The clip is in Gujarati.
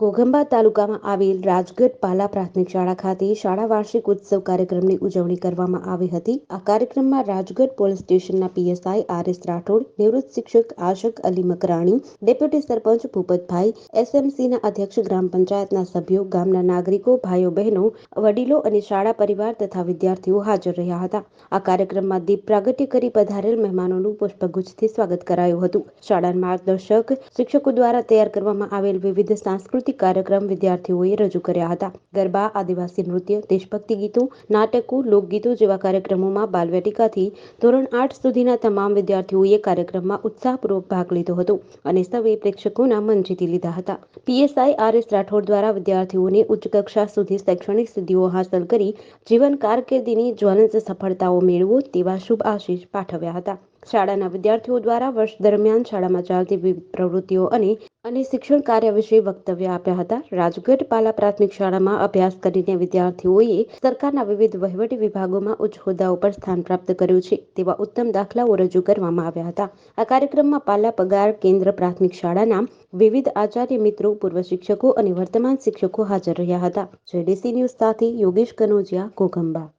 ઘોઘંબા તાલુકામાં આવેલ રાજગઢ પાલા પ્રાથમિક શાળા ખાતે શાળા વાર્ષિક ઉત્સવ કાર્યક્રમની ઉજવણી કરવામાં આવી હતી. આ કાર્યક્રમમાં રાજગઢ પોલીસ સ્ટેશનના પીએસઆઈ આર એસ રાઠોડ, નિવૃત્ત શિક્ષક આશક અલી મકરાણી, ડેપ્યુટી સરપંચ ભૂપતભાઈ, એસએમસીના અધ્યક્ષ ગ્રામ પંચાયતના સભ્યો, ગામના નાગરિકો, ભાઈઓ, બહેનો, વડીલો અને શાળા પરિવાર તથા વિદ્યાર્થીઓ હાજર રહ્યા હતા. આ કાર્યક્રમમાં દીપ પ્રાગટ્ય કરી પધારેલ મહેમાનોનું પુષ્પગુચ્છથી સ્વાગત કરાયું હતું. શાળાના માર્ગદર્શક, શિક્ષકો દ્વારા તૈયાર કરવામાં આવેલ વિવિધ સાંસ્કૃતિક કાર્યક્રમ વિદ્યાર્થીઓએ રજૂ કર્યા હતા. ગરબા, આદિવાસી નૃત્ય, દેશભક્તિ ગીતો, નાટકો, લોકગીતો જેવા કાર્યક્રમોમાં બાલવેટિકાથી ધોરણ આઠ સુધીના તમામ વિદ્યાર્થીઓએ કાર્યક્રમમાં ઉત્સાહપૂર્વક ભાગ લીધો હતો અને સૌએ પ્રેક્ષકોના મન જીતી લીધા હતા. પીએસઆઈ આર એસ રાઠોડ દ્વારા વિદ્યાર્થીઓને ઉચ્ચ કક્ષા સુધી શૈક્ષણિક સિદ્ધિઓ હાંસલ કરી જીવન કારકિર્દીની જ્વલંત સફળતાઓ મેળવો તેવા શુભ આશીષ પાઠવ્યા હતા. શાળાના વિદ્યાર્થીઓ દ્વારા વર્ષ દરમિયાન શાળામાં ચાલતી વિવિધ પ્રવૃત્તિઓ અને અને શિક્ષણ કાર્ય વિશે વક્તવ્ય આપ્યા હતા. રાજગઢ પાલા પ્રાથમિક શાળામાં અભ્યાસ કરીને વિદ્યાર્થીઓએ સરકારના વિવિધ વહીવટી વિભાગોમાં ઉચ્ચ હોદ્દાઓ પર સ્થાન પ્રાપ્ત કર્યું છે તેવા ઉત્તમ દાખલાઓ રજૂ કરવામાં આવ્યા હતા. આ કાર્યક્રમમાં પાલા પગાર કેન્દ્ર પ્રાથમિક શાળાના વિવિધ આચાર્ય મિત્રો, પૂર્વ શિક્ષકો અને વર્તમાન શિક્ષકો હાજર રહ્યા હતા. જેડીસી ન્યૂઝ સાથે યોગેશ કનોજિયા, ઘોઘંબા.